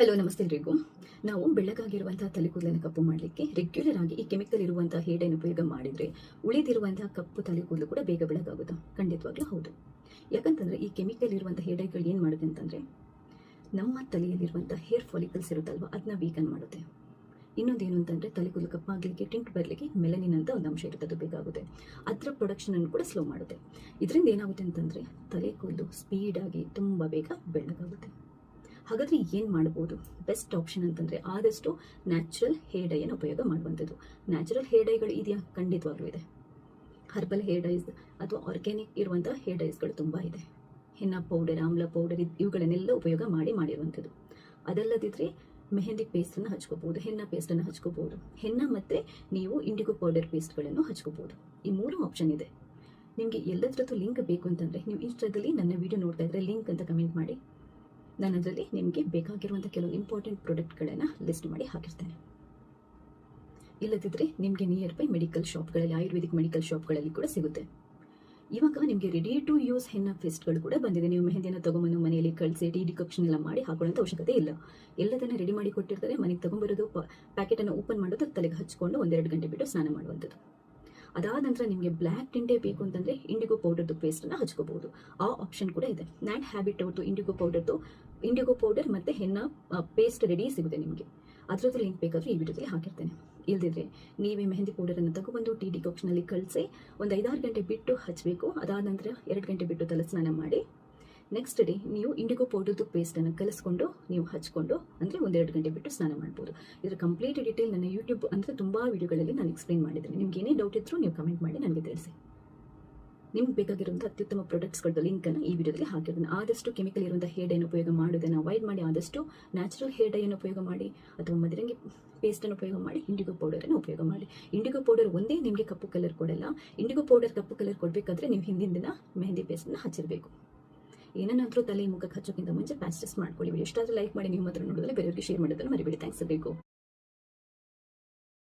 Hello ನಮಸ್ತೆ ಎಲ್ರಿಗೂ. ನಾವು ಬೆಳ್ಳಗಾಗಿರುವಂತಹ ತಲೆ ಕೂದಲನ್ನು ಕಪ್ಪು ಮಾಡಲಿಕ್ಕೆ ರೆಗ್ಯುಲರ್ ಆಗಿ ಈ ಕೆಮಿಕಲ್ ಇರುವಂತಹ ಹೇರ್ ಡೈನ ಉಪಯೋಗ ಮಾಡಿದರೆ ಉಳಿದಿರುವಂತಹ ಕಪ್ಪು ತಲೆ ಕೂದಲು ಕೂಡ ಬೇಗ ಬೆಳಗಾಗುತ್ತೆ? ಖಂಡಿತವಾಗ್ಲೂ ಹೌದು. ಯಾಕಂತಂದ್ರೆ ಈ ಕೆಮಿಕಲ್ ಇರುವಂತಹ ಹೇಡೆಗಳು ಡೈಗಳು ಏನು ಮಾಡುತ್ತೆ ಅಂತಂದ್ರೆ ನಮ್ಮ ತಲೆಯಲ್ಲಿರುವಂಥ ಹೇರ್ ಫಾಲಿಕಲ್ಸ್ ಇರುತ್ತಲ್ವ ಅದನ್ನ ವೀಕನ್ ಮಾಡುತ್ತೆ. ಇನ್ನೊಂದೇನು ಅಂತಂದ್ರೆ ತಲೆ ಕೂದಲು ಕಪ್ಪಾಗಲಿಕ್ಕೆ, ಟಿಂಟ್ ಬರಲಿಕ್ಕೆ ಮೆಲನಿನ್ ಅಂತ ಒಂದು ಅಂಶ ಇರುತ್ತೆ ಅದು ಬೇಕಾಗುತ್ತೆ. ಅದರ ಪ್ರೊಡಕ್ಷನ್ ಅನ್ನು ಕೂಡ ಸ್ಲೋ ಮಾಡುತ್ತೆ. ಇದರಿಂದ ಏನಾಗುತ್ತೆ ಅಂತಂದ್ರೆ ಕೂದಲು ಸ್ಪೀಡಾಗಿ ತುಂಬ ಬೇಗ ಬೆಳ್ಳಗಾಗುತ್ತೆ ಹಾಗಾದ್ರೆ ಏನು ಮಾಡ್ಬೋದು? ಬೆಸ್ಟ್ ಆಪ್ಷನ್ ಅಂತಂದ್ರೆ ಆದಷ್ಟು ನ್ಯಾಚುರಲ್ ಹೇರ್ ಡೈಯನ್ನು ಉಪಯೋಗ ಮಾಡುವಂಥದ್ದು. ನ್ಯಾಚುರಲ್ ಹೇರ್ ಡೈಗಳು ಇದೆಯಾ? ಖಂಡಿತವಾಗ್ಲೂ ಇದೆ. ಹರ್ಬಲ್ ಹೇರ್ ಡೈಸ್ ಅಥವಾ ಆರ್ಗ್ಯಾನಿಕ್ ಇರುವಂಥ ಹೇರ್ ಡೈಸ್ಗಳು ತುಂಬ ಇದೆ. ಹೆನ್ನ ಪೌಡರ್, ಆಮ್ಲ ಪೌಡರ್ ಇವುಗಳನ್ನೆಲ್ಲ ಉಪಯೋಗ ಮಾಡಿ ಮಾಡಿರುವಂಥದ್ದು. ಅದಲ್ಲದಿದ್ದರೆ ಮೆಹಂದಿ ಪೇಸ್ಟನ್ನು ಹಚ್ಕೋಬಹುದು ಹೆನ್ನ ಪೇಸ್ಟನ್ನು ಹಚ್ಕೋಬಹುದು ಹೆನ್ನ ಮತ್ತು ನೀವು ಇಂಡಿಗೋ ಪೌಡರ್ ಪೇಸ್ಟ್ಗಳನ್ನು ಹಚ್ಕೋಬಹುದು ಈ ಮೂರು ಆಪ್ಷನ್ ಇದೆ. ನಿಮಗೆ ಎಲ್ಲದರದ್ದು ಲಿಂಕ್ ಬೇಕು ಅಂತಂದರೆ ನೀವು ಇನ್ಸ್ಟಾದಲ್ಲಿ ನನ್ನ ವಿಡಿಯೋ ನೋಡ್ತಾ ಇದ್ರೆ ಲಿಂಕ್ ಅಂತ ಕಮೆಂಟ್ ಮಾಡಿ. ನಾನು ಅದರಲ್ಲಿ ನಿಮಗೆ ಬೇಕಾಗಿರುವಂಥ ಕೆಲವು ಇಂಪಾರ್ಟೆಂಟ್ ಪ್ರಾಡಕ್ಟ್ಗಳನ್ನು ಲಿಸ್ಟ್ ಮಾಡಿ ಹಾಕಿರ್ತೇನೆ. ಇಲ್ಲದಿದ್ದರೆ ನಿಮಗೆ ನಿಯರ್ ಬೈ ಮೆಡಿಕಲ್ ಶಾಪ್ಗಳಲ್ಲಿ ಆಯುರ್ವೇದಿಕ್ ಮೆಡಿಕಲ್ ಶಾಪ್ಗಳಲ್ಲಿ ಕೂಡ ಸಿಗುತ್ತೆ. ಇವಾಗ ನಿಮಗೆ ರೆಡಿ ಟು ಯೂಸ್ ಹೆನ್ನ ಫೇಸ್ಟ್ಗಳು ಕೂಡ ಬಂದಿದೆ. ನೀವು ಮೆಹಂದಿನ ತಗೊಂಬಂದು ಮನೆಯಲ್ಲಿ ಕಳಿಸಿ ಡಿ ಡಿಕಪ್ಷನ್ ಎಲ್ಲ ಮಾಡಿ ಹಾಕೊಳ್ಳೋಂಥ ಅವಶ್ಯಕತೆ ಇಲ್ಲ. ಎಲ್ಲದನ್ನು ರೆಡಿ ಮಾಡಿ ಕೊಟ್ಟಿರ್ತಾರೆ, ಮನೆಗೆ ತೊಗೊಂಬರೋದು ಪ್ಯಾಕೆಟನ್ನು ಓಪನ್ ಮಾಡೋದು, ತಲೆಗೆ ಹಚ್ಕೊಂಡು ಒಂದೆರಡು ಗಂಟೆ ಬಿಟ್ಟು ಸ್ನಾನ ಮಾಡುವಂಥದ್ದು. ಅದಾದ ನಂತರ ನಿಮಗೆ ಬ್ಲ್ಯಾಕ್ ಟಿಂಟೇ ಬೇಕು ಅಂತಂದರೆ ಇಂಡಿಗೋ ಪೌಡರ್ದು ಪೇಸ್ಟನ್ನು ಹಚ್ಕೋಬಹುದು ಆ ಆಪ್ಷನ್ ಕೂಡ ಇದೆ. ನ್ಯಾಟ್ ಹ್ಯಾಬಿಟ್ ಅವ್ರದ್ದು ಇಂಡಿಗೋ ಪೌಡರ್ದು ಇಂಡಿಗೋ ಪೌಡರ್ ಮತ್ತು ಹೆನ್ನ ಪೇಸ್ಟ್ ರೆಡಿ ಸಿಗುತ್ತೆ ನಿಮಗೆ. ಅದರದ್ದು ಲಿಂಕ್ ಬೇಕಾದರೂ ಈ ವಿಡಿಯೋದಲ್ಲಿ ಹಾಕಿರ್ತೇನೆ. ಇಲ್ದಿದ್ರೆ ನೀವೇ ಮೆಹಂದಿ ಪೌಡರನ್ನು ತಗೊಬಂದು ಟಿ ಡಿಕಾಕ್ಷನಲ್ಲಿ ಕಳಿಸಿ, ಒಂದು ಐದಾರು ಗಂಟೆ ಬಿಟ್ಟು ಹಚ್ಚಬೇಕು ಅದಾದ ನಂತರ ಎರಡು ಗಂಟೆ ಬಿಟ್ಟು ತಲೆ ಸ್ನಾನ ಮಾಡಿ ನೆಕ್ಸ್ಟ್ ಡೇ ನೀವು ಇಂಡಿಗೋ ಪೌಡರ್ದು ಪೇಸ್ಟನ್ನು ಕಲಿಸ್ಕೊಂಡು, ನೀವು ಹಚ್ಕೊಂಡು, ಅಂದರೆ ಒಂದೆರಡು ಗಂಟೆ ಬಿಟ್ಟು ಸ್ನಾನ ಮಾಡ್ಬೋದು. ಇದರ ಕಂಪ್ಲೀಟ್ ಡೀಟೇಲ್ ನನ್ನ ಯೂಟ್ಯೂಬ್ ಅಂದರೆ ತುಂಬ ವೀಡಿಯೋಗಳಲ್ಲಿ ನಾನು ಎಕ್ಸ್ಪ್ಲೈನ್ ಮಾಡಿದ್ದೀನಿ. ನಿಮ್ಗೆ ಏನೇ ಡೌಟ್ ಇದ್ದರೂ ನೀವು ಕಮೆಂಟ್ ಮಾಡಿ, ನನಗೆ ತಿಳಿಸಿ. ನಿಮ್ಗೆ ಬೇಕಾಗಿರುವಂಥ ಅತ್ಯುತ್ತಮ ಪ್ರಾಡಕ್ಟ್ಸ್ಗಳದ್ದು ಲಿಂಕನ್ನು ಈ ವಿಡಿಯೋದಲ್ಲಿ ಹಾಕಿರೋದನ್ನು ಆದಷ್ಟು ಕೆಮಿಕಲ್ ಇರುವಂಥ ಹೇರ್ ಡೈನ ಉಪಯೋಗ ಮಾಡೋದನ್ನು ಅವಾಯ್ಡ್ ಮಾಡಿ, ಆದಷ್ಟು ನ್ಯಾಚುರಲ್ ಹೇರ್ ಡೈಯನ್ನು ಉಪಯೋಗ ಮಾಡಿ, ಅಥವಾ ಮದರಂಗಿ ಪೇಸ್ಟನ್ನು ಉಪಯೋಗ ಮಾಡಿ ಇಂಡಿಗೋ ಪೌಡರನ್ನು ಉಪಯೋಗ ಮಾಡಿ. ಇಂಡಿಗೋ ಪೌಡರ್ ಒಂದೇ ನಿಮಗೆ ಕಪ್ಪು ಕಲರ್ ಕೊಡಲ್ಲ. ಇಂಡಿಗೋ ಪೌಡರ್ ಕಪ್ಪು ಕಲರ್ ಕೊಡಬೇಕಾದ್ರೆ ನೀವು ಹಿಂದಿನ ದಿನ ಮೆಹಂದಿ ಪೇಸ್ಟನ್ನು ಹಚ್ಚಿರಬೇಕು. ಏನನ್ನಾದರೂ ತಲೆ ಮುಖಕ್ಕೆ ಹಚ್ಚೋಕ್ಕಿಂತ ಮುಂಚೆ ಪ್ಯಾಚ್ ಟೆಸ್ಟ್ ಮಾಡ್ಕೊಳ್ಳಿ. ವಿಡಿಯೋ ಇಷ್ಟಾದರೂ ಲೈಕ್ ಮಾಡಿ ನಿಮ್ಮ ಹತ್ರ ನೋಡಿದ್ರೆ ಬೇರೆಯವರಿಗೆ ಶೇರ್ ಮಾಡೋದನ್ನು ಮರಿಬೇಡಿ. ಥ್ಯಾಂಕ್ಸ್ ಬೇಕು